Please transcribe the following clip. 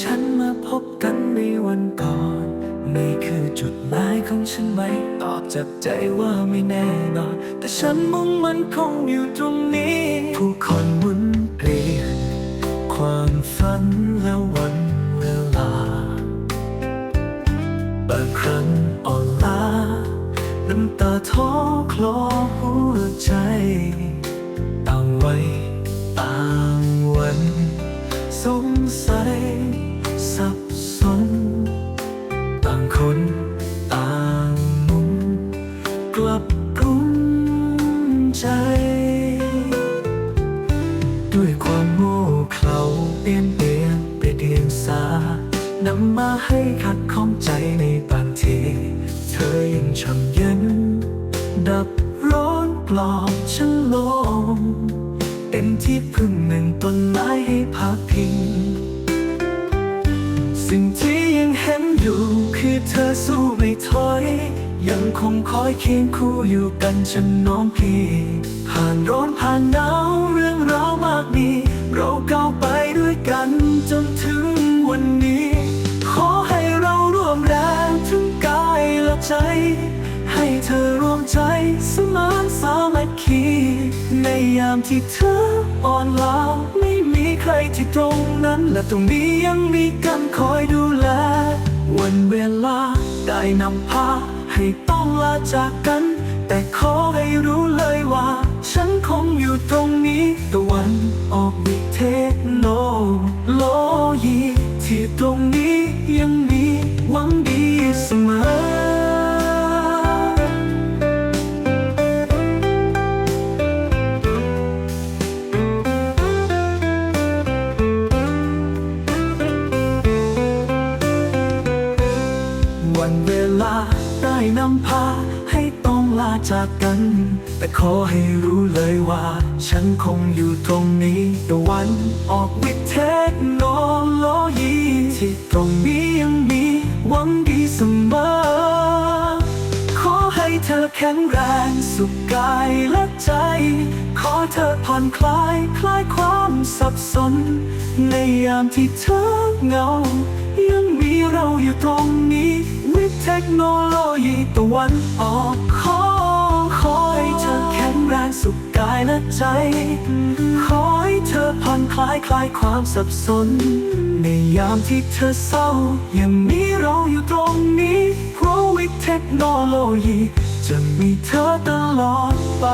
ฉันมาพบกันในวันก่อนนี่คือจุดหมายของฉันไหม ตอบจากใจว่าไม่แน่นอน แต่ฉันมุ่งมันคงอยู่ตรงนี้ ผู้คนหมุนเปลี่ยนความฝันและวันเวลาบางครั้งอ่อนล้าน้ำตาท้อคลอหัวใจต่างวั นำมาให้ขัดข้องใจในบางที เธอยังช่ำเย็น ดับร้อนปลอบฉันลงเป็นที่พึ่งหนึ่งต้นไม้ให้พักพิง สิ่งที่ยังเห็นอยู่คือเธอสู้ไม่ถอย ยังคงคอยเคียงคู่อยู่กันฉันน้องพี่ ผ่านร้อนผ่านหนาวเรื่องราวมากมี เราก้าวไปด้วยกันจนถึง ให้เธอรวมใจสมานสามัคคี ในยามที่เธออ่อนล้าไม่มีใครที่ตรงนั้น และตรงนี้ยังมีกันคอยดูแล วันเวลาได้นำพาให้ต้องลาจากกัน แต่ขอให้รู้เลยว่า ฉันคงอยู่ตรงนี้ วันเวลาได้นำพาให้ต้องลาจากกัน แต่ขอให้รู้เลยว่า ฉันคงอยู่ตรงนี้ตะวันออกวิเทคโนโลยีที่ตรงนี้ยังมีหวังดีเสมอ ขอให้เธอแข็งแรงสุขกายและใจ ขอเธอผ่อนคลายคลายความสับสน ในยามที่เธอเหงา ยังมีเราอยู่ตรงนี้ เทคโนโลยีตะวันออกขอขอให้เธอแข็งแรงสุขกายและใจ ขอให้เธอผ่อนคลายคลายความสับสน ในยามที่เธอเศร้า ยังมีเราอยู่ตรงนี้เพราะวิทเทคโนโลยี จะมีเธอตลอดไป